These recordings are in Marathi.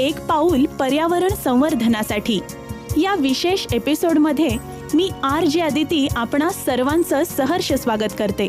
एक पाऊल पर्यावरण संवर्धनासाठी. या विशेष एपिसोडमध्ये मी आर जे आदिती आपणा सर्वांचं सहर्ष स्वागत करते.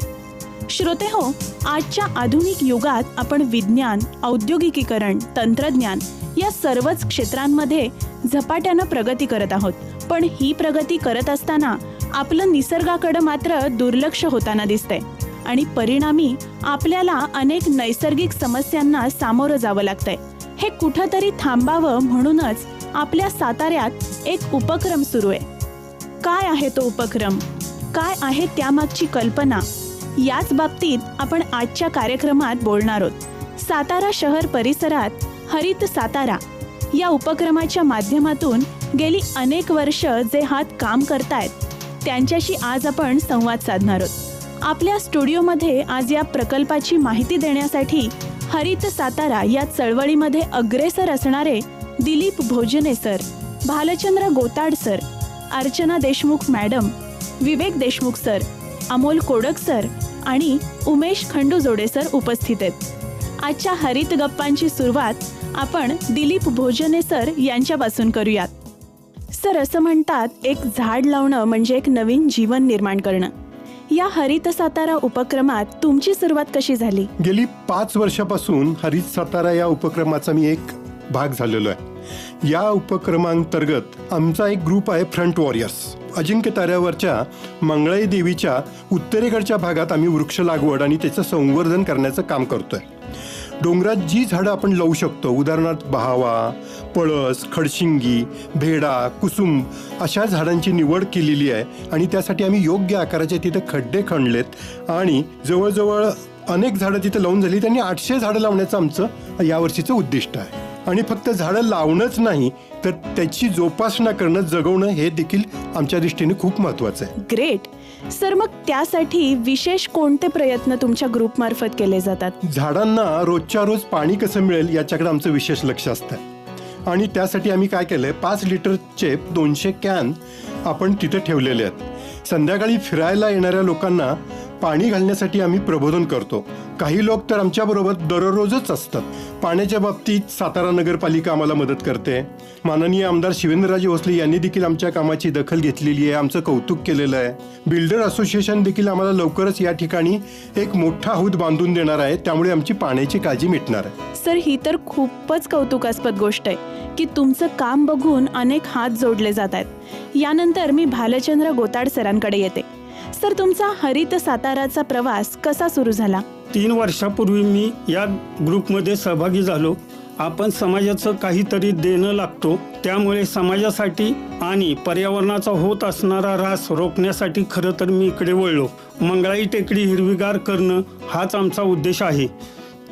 श्रोते हो आजच्या आधुनिक युगात आपण विज्ञान औद्योगिकीकरण तंत्रज्ञान या सर्वच क्षेत्रांमध्ये झपाट्यानं प्रगती करत आहोत. पण ही प्रगती करत असताना आपलं निसर्गाकडं मात्र दुर्लक्ष होताना दिसतंय. आणि परिणामी आपल्याला अनेक नैसर्गिक समस्यांना सामोरं जावं लागतंय. हे कुठंतरी थांबावं म्हणूनच आपल्या साताऱ्यात एक उपक्रम सुरू आहे. काय आहे तो उपक्रम? काय आहे त्यामागची कल्पना? याच बाबतीत आपण आजच्या कार्यक्रमात बोलणार आहोत. सातारा शहर परिसरात हरित सातारा या उपक्रमाच्या माध्यमातून गेली अनेक वर्ष जे हात काम करतायत त्यांच्याशी आज आपण संवाद साधणार आहोत. आपल्या स्टुडिओमध्ये आज या प्रकल्पाची माहिती देण्यासाठी हरित सातारा या चळवळीमध्ये अग्रेसर असणारे Dilip Bhojane sir Bhalchandra Gotad sir Archana Deshmukh madam Vivek Deshmukh sir Amol Kodak sir आणि उमेश खंडूजोडे सर उपस्थित आहेत. आजच्या हरित गप्पांची सुरुवात आपण दिलीप भोजने सर यांच्यापासून करूयात. सर असं म्हणतात एक झाड लावणं म्हणजे एक नवीन जीवन निर्माण करणं. या हरित सातारा उपक्रमात तुमची सुरुवात कशी झाली? गेली पाच वर्षापासून हरित सातारा या उपक्रमाचा मी एक भाग झालेलो आहे. या उपक्रमांतर्गत आमचा एक ग्रुप आहे फ्रंट वॉरियर्स अजिंक्य ताऱ्यावरच्या मंगळाई देवीच्या उत्तरेकडच्या भागात आम्ही वृक्ष लागवड आणि त्याचं संवर्धन करण्याचं काम करतोय. डोंगरात जी झाडं आपण लावू शकतो उदाहरणार्थ बहावा पळस खडशिंगी भेडा कुसुम अशा झाडांची निवड केलेली आहे आणि त्यासाठी आम्ही योग्य आकाराचे तिथे खड्डे खणलेत आणि जवळजवळ अनेक झाडं तिथे लावून झाली त्यांनी आठशे झाडं लावण्याचं आमचं यावर्षीचं उद्दिष्ट आहे. आणि फक्त झाडं लावणंच नाही तर त्याची जोपासना करणं जगवणं हे देखील आमच्या दृष्टीने खूप महत्त्वाचं आहे. ग्रेट सर मग त्यासाठी विशेष कोणते प्रयत्न तुमच्या ग्रुपमार्फत केले जातात? झाडांना रोजच्या रोज पाणी कसं मिळेल याच्याकडे आमचं विशेष लक्ष असतं. आणि त्यासाठी आम्ही काय केलंय पाच लिटरचे दोनशे कॅन आपण तिथे ठेवलेले आहेत. संध्याकाळी फिरायला येणाऱ्या लोकांना पाणी घालण्यासाठी आम्ही प्रबोधन करतो. काही लोक तर आमच्याबरोबर दररोजच असतात. पाण्याच्या बाबतीत सातारा नगरपालिका आम्हाला मदत करते. माननीय आमदार शिवेंद्रराजे भोसले यांनी देखील आमच्या कामाची दखल घेतलेली आहे. आमचं कौतुक केलेलं आहे. बिल्डर असोसिएशन देखील आम्हाला लवकरच या ठिकाणी एक मोठा हौद बांधून देणार आहे. त्यामुळे आमची पाण्याची काळजी मिटणार आहे. सर ही तर खूपच कौतुकास्पद गोष्ट आहे की तुमचं काम बघून अनेक हात जोडले जात आहेत. यानंतर मी भालचंद्र गोताड सरांकडे येते. सर तुमचा हरित साताराचा प्रवास कसा सुरू झाला? तीन वर्षापूर्वी मी या ग्रुपमध्ये सहभागी झालो. आपण समाजाचं काहीतरी देणं लागतो. त्यामुळे समाजासाठी आणि पर्यावरणाचा होत असणारा ऱ्हास रोखण्यासाठी खरं तर मी इकडे वळलो. मंगळाई टेकडी हिरवीगार करणं हाच आमचा उद्देश आहे.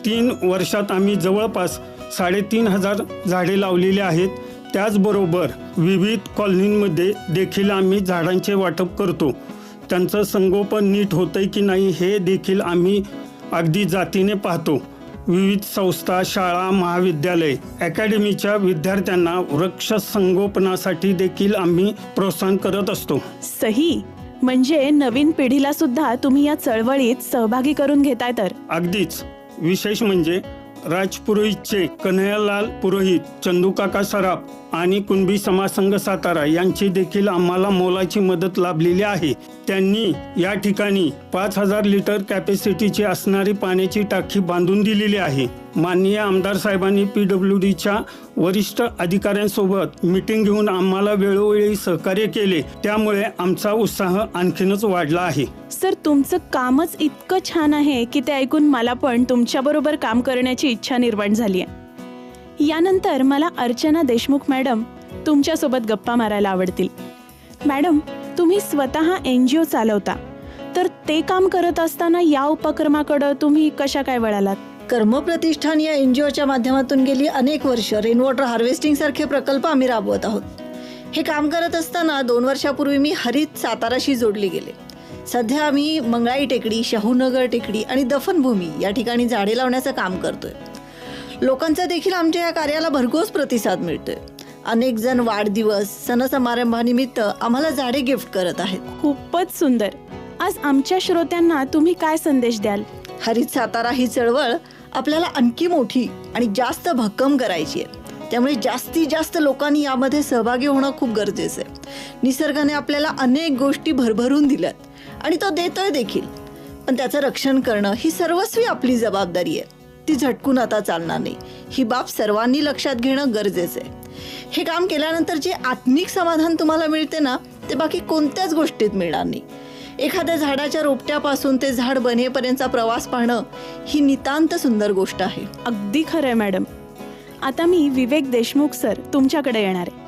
तीन वर्षात आम्ही जवळपास साडेतीन हजार झाडे लावलेली आहेत. त्याचबरोबर विविध कॉलनींमध्ये देखील आम्ही झाडांचे वाटप करतो. त्यांचं संगोपन नीट होतंय की नाही हे देखील आम्ही अगदी जातीने पाहतो. विविध संस्था शाळा महाविद्यालय अकॅडमीच्या विद्यार्थ्यांना वृक्ष संगोपनासाठी देखील आम्ही प्रोत्साहन करत असतो. सही? म्हणजे नवीन पिढीला सुद्धा तुम्ही या चळवळीत सहभागी करून घेताय तर? अगदीच. विशेष म्हणजे राजपुरोहितचे कन्हैयालाल पुरोहित चंदूकाका सराफ आणि कुणबी समाज संघ सातारा यांची देखील आम्हाला मोलाची मदत लाभलेली आहे. त्यांनी या ठिकाणी पाच हजार लिटर कॅपॅसिटीची असणारी पाण्याची टाकी बांधून दिलेली आहे. माननीय आमदार साहेबांनी पी डब्ल्यू डीच्या वरिष्ठ अधिकाऱ्यांसोबत मिटिंग घेऊन आम्हाला वेळोवेळी सहकार्य केले. त्यामुळे आमचा उत्साह आणखीनच वाढला आहे. सर तुमचं कामच इतकं छान आहे की ते ऐकून मला पण तुमच्याबरोबर काम करण्याची इच्छा निर्माण झाली आहे यानंतर मला अर्चना देशमुख मॅडम तुमच्यासोबत गप्पा मारायला आवडतील. मॅडम तुम्ही स्वतः एन जी ओ चालवता. तर ते काम करत असताना या उपक्रमाकडं तुम्ही कशा काय वळालात? कर्मप्रतिष्ठान या एन जी ओच्या माध्यमातून गेली अनेक वर्ष रेन वॉटर हार्वेस्टिंग सारखे प्रकल्प आम्ही राबवत आहोत. हे काम करत असताना दोन वर्षापूर्वी मी हरित साताराशी जोडले गेले. सध्या आम्ही मंगळाई टेकडी शाहूनगर टेकडी आणि दफनभूमी या ठिकाणी झाडे लावण्याचं काम करतोय. लोकांचा देखील आमच्या या कार्याला भरघोस प्रतिसाद मिळतोय. अनेक जण वाढदिवस सण समारंभानिमित्त आम्हाला झाडे गिफ्ट करत आहेत. खूपच सुंदर. आज आमच्या श्रोत्यांना तुम्ही काय संदेश द्याल? हरित सातारा ही चळवळ आपल्याला आणखी मोठी आणि जास्त भक्कम करायची आहे. त्यामुळे जास्तीत जास्त लोकांनी यामध्ये सहभागी होणं खूप गरजेचं आहे. निसर्गाने आपल्याला अनेक गोष्टी भरभरून दिल्यात आणि तो देतोय देखील. पण त्याचं रक्षण करणं ही सर्वस्वी आपली जबाबदारी आहे. ती झटकून आता चालणार नाही. ही बाब सर्वांनी लक्षात घेणं गरजेचं आहे. हे काम केल्यानंतर जे आत्मिक समाधान तुम्हाला मिळते ना ते बाकी कोणत्याच गोष्टीत मिळणार नाही. एखाद्या झाडाच्या रोपट्यापासून ते झाड बनेपर्यंतचा प्रवास पाहणं ही नितांत सुंदर गोष्ट आहे. अगदी खरं आहे मॅडम. आता मी विवेक देशमुख सर तुमच्याकडे येणार आहे.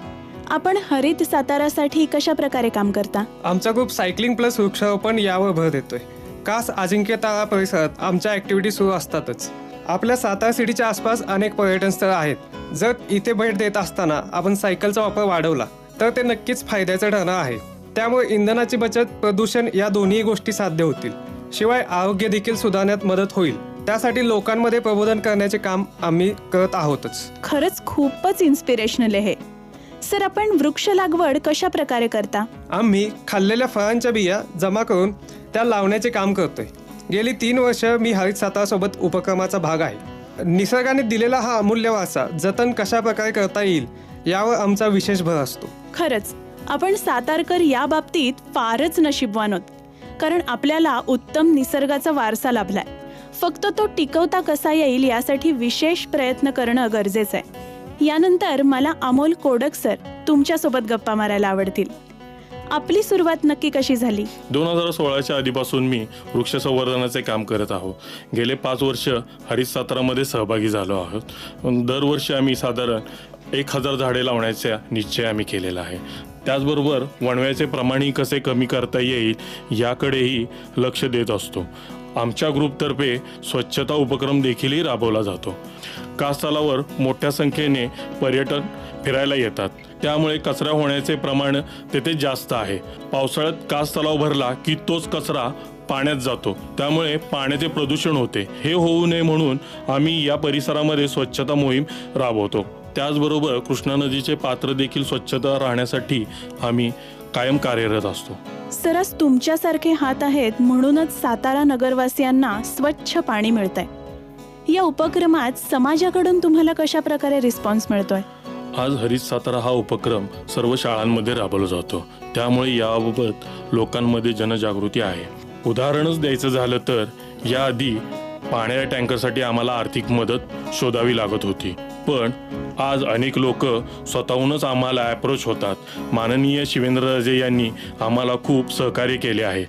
आपण हरित सातारासाठी कशा प्रकारे काम करता? आमचा ग्रुप सायकलिंग प्लस वृक्षारोपण यावर भर देतोय. कास अजिंक्य तारा परिसरात आमच्या ॲक्टिव्हिटी सुरू असतातच. आपल्या सातारा सिटीच्या आसपास अनेक पर्यटन स्थळं आहेत. जर इथे भेट देत असताना आपण सायकलचा वापर वाढवला तर ते नक्कीच फायद्याचं ठरणार आहे. त्यामुळे इंधनाची बचत प्रदूषण या दोन्ही गोष्टी साध्य होतील. शिवाय आरोग्य देखील सुधारण्यात मदत होईल. त्यासाठी लोकांमध्ये प्रबोधन करण्याचे काम आम्ही करत आहोतच. खरंच खूपच इन्स्पिरेशनल आहे. सर आपण वृक्ष लागवड कशा प्रकारे करता? आम्ही खाल्लेल्या फळांच्या बिया जमा करून त्या लावण्याचे काम करतोय. गेली तीन वर्ष मी हरित सातारासोबत उपक्रमाचा भाग आहे. निसर्गाने दिलेला हा अमूल्य वारसा जतन कशा प्रकारे करता येईल यावर आमचा विशेष भर असतो. खरंच. आपण सातारकर या बाबतीत फारच नशीबवान आहोत कारण आपल्याला उत्तम निसर्गाचा वारसा लाभलाय. फक्त तो टिकवता कसा येईल यासाठी विशेष प्रयत्न करणं गरजेचं आहे. यानंतर मला अमोल कोडक सर तुमच्यासोबत गप्पा मारायला आवडतील. आपली सुरुवात नक्की कशी झाली? दोन हजार सोळाच्या आधीपासून मी वृक्ष संवर्धनाचे काम करत आहो. गेले पाच वर्ष हरित सातारामध्ये सहभागी झालो आहोत. दरवर्षी आम्ही साधारण एक हजार झाडे लावण्याचा निश्चय आम्ही केलेला आहे. त्याचबरोबर वणव्याचे प्रमाणही कसे कमी करता येईल याकडेही लक्ष देत असतो. आमच्या ग्रुपतर्फे स्वच्छता उपक्रम देखीलही राबवला जातो. कासतलावर मोठ्या संख्येने पर्यटन फिरायला येतात. त्यामुळे कचरा होण्याचे प्रमाण तेथे जास्त आहे. पावसाळ्यात कास तलाव भरला की तोच कचरा पाण्यात जातो. त्यामुळे पाण्याचे प्रदूषण होते. हे होऊ नये म्हणून आम्ही या परिसरामध्ये स्वच्छता मोहीम राबवतो. त्याचबरोबर कृष्णा नदीचे पात्र देखील स्वच्छता राहण्यासाठी आम्ही कायम कार्यरत असतो. सर आज तुमच्यासारखे हात आहेत म्हणूनच सातारा नगरवासियांना स्वच्छ पाणी मिळतंय. या उपक्रमात समाजाकडून तुम्हाला कशा प्रकारे रिस्पॉन्स मिळतोय? आज हरित सातारा हा उपक्रम सर्व शाळांमध्ये राबवला जातो. त्यामुळे याबाबत लोकांमध्ये जनजागृती आहे. उदाहरणच द्यायचं झालं तर याआधी पाण्याच्या टँकरसाठी आम्हाला आर्थिक मदत शोधावी लागत होती. पण आज अनेक लोक स्वतःहूनच आम्हाला अप्रोच होतात. माननीय शिवेंद्रराजे यांनी आम्हाला खूप सहकार्य केले आहे.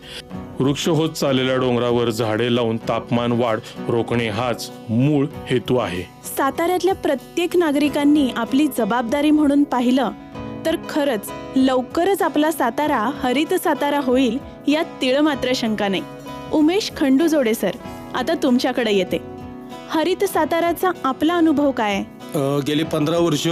वृक्ष होत चाललेल्या डोंगरावर झाडे लावून तापमान वाढ रोखणे हाच मूळ हेतू आहे. साताऱ्यातल्या प्रत्येक नागरिकांनी आपली जबाबदारी म्हणून पाहिलं तर खरंच लवकरच आपला सातारा हरित सातारा होईल यात तिळ मात्र शंका नाही उमेश खंडू जोडे सर आता तुमच्याकडे येते. हरित साताराचा आपला अनुभव काय आहे? गेली पंधरा वर्ष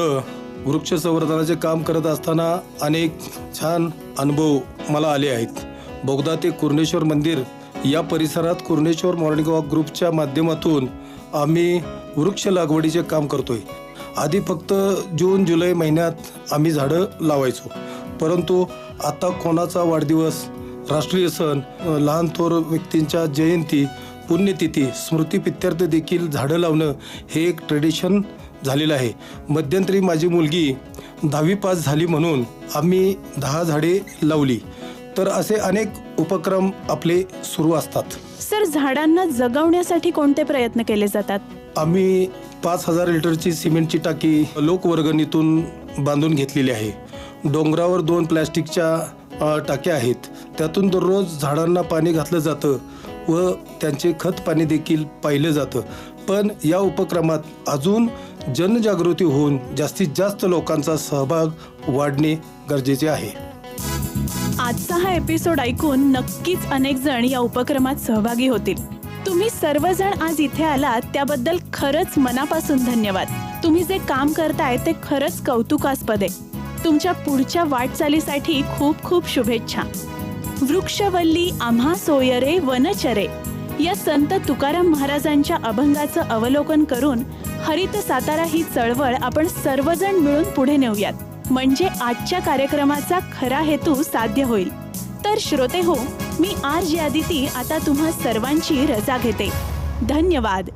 वृक्ष संवर्धनाचे काम करत असताना अनेक छान अनुभव मला आले आहेत. बोगदा ते कुर्णेश्वर मंदिर या परिसरात कुर्णेश्वर मॉर्निंग वॉक ग्रुपच्या माध्यमातून आम्ही वृक्ष लागवडीचे काम करतोय. आधी फक्त जून जुलै महिन्यात आम्ही झाडं लावायचो. परंतु आता कोणाचा वाढदिवस राष्ट्रीय सण लहान थोर व्यक्तींच्या जयंती पुण्यतिथी स्मृतीपित्यर्थ देखील झाडं लावणं हे एक ट्रेडिशन झालेलं आहे. मध्यंतरी माझी मुलगी दहावी पास झाली म्हणून आम्ही दहा झाडे लावली. तर असे अनेक उपक्रम आपले सुरू असतात. सर झाडांना जगवण्यासाठी कोणते प्रयत्न केले जातात? आम्ही पाच हजार लिटरची सिमेंटची टाकी लोकवर्गणीतून बांधून घेतलेली आहे. डोंगरावर दोन प्लॅस्टिकच्या टाक्या आहेत. त्यातून दररोज झाडांना पाणी घातलं जातं व त्यांचे खत पाणी देखील पाहिलं जातं. पण या उपक्रमात अजून जनजागृती होऊन जास्तीत जास्त लोकांचा सहभाग वाढणे गरजेचे आहे. आजचा हा एपिसोड ऐकून नक्कीच अनेक जण या उपक्रमात सहभागी होतील. तुम्ही सर्वजण आज इथे आलात त्याबद्दल खरंच मनापासून धन्यवाद. तुम्ही जे काम करताय ते खरंच कौतुकास्पद आहे. तुमच्या पुढच्या वाटचालीसाठी खूप खूप शुभेच्छा. वृक्षवल्ली आम्हा सोयरे वनचरे या संत तुकाराम महाराजांच्या अभंगाचं अवलोकन करून हरित सातारा ही चळवळ आपण सर्वजण मिळून पुढे नेऊयात. म्हणजे आजच्या कार्यक्रमाचा खरा हेतू साध्य होईल. तर श्रोते हो मी आर जे आदिती आता तुम्हा सर्वांची रजा घेते. धन्यवाद.